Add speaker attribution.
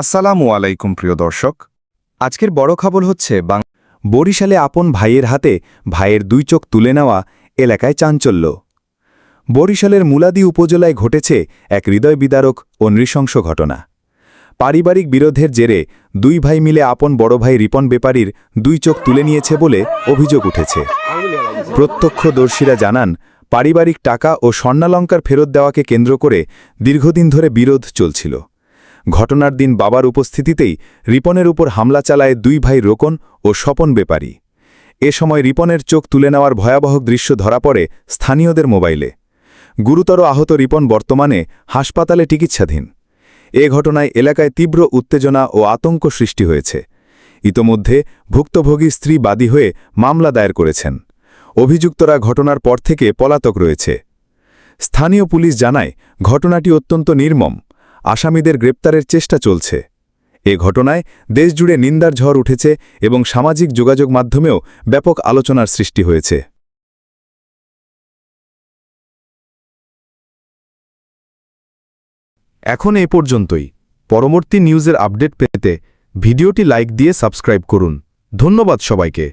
Speaker 1: আসসালামু আলাইকুম, প্রিয় দর্শক। আজকের বড় খবর হচ্ছে, বাং বরিশালে আপন ভাইয়ের হাতে ভাইয়ের দুই চোখ তুলে নেওয়া এলাকায় চাঞ্চল্য। বরিশালের মুলাদি উপজেলায় ঘটেছে এক হৃদয় বিদারক ও নৃশংস ঘটনা। পারিবারিক বিরোধের জেরে দুই ভাই মিলে আপন বড় ভাই রিপন বেপারীর দুই চোখ তুলে নিয়েছে বলে অভিযোগ উঠেছে। প্রত্যক্ষদর্শীরা জানান, পারিবারিক টাকা ও স্বর্ণালঙ্কার ফেরত দেওয়াকে কেন্দ্র করে দীর্ঘদিন ধরে বিরোধ চলছিল। ঘটনার দিন বাবার উপস্থিতিতেই রিপনের উপর হামলা চালায় দুই ভাই রোকন ও স্বপন বেপারী। এ সময় রিপনের চোখ তুলে নেওয়ার ভয়াবহ দৃশ্য ধরা পড়ে স্থানীয়দের মোবাইলে। গুরুতর আহত রিপন বর্তমানে হাসপাতালে চিকিৎসাধীন। এ ঘটনায় এলাকায় তীব্র উত্তেজনা ও আতঙ্ক সৃষ্টি হয়েছে। ইতোমধ্যে ভুক্তভোগী স্ত্রী বাদী হয়ে মামলা দায়ের করেছেন। অভিযুক্তরা ঘটনার পর থেকে পলাতক রয়েছে। স্থানীয় পুলিশ জানায়, ঘটনাটি অত্যন্ত নির্মম। আসামিদের গ্রেপ্তারের চেষ্টা চলছে। এ ঘটনায় দেশজুড়ে নিন্দার ঝড় উঠেছে এবং সামাজিক যোগাযোগ মাধ্যমেও ব্যাপক আলোচনার সৃষ্টি হয়েছে। এখন এ পর্যন্তই। পরবর্তী নিউজের আপডেট পেতে ভিডিওটি লাইক দিয়ে সাবস্ক্রাইব করুন। ধন্যবাদ সবাইকে।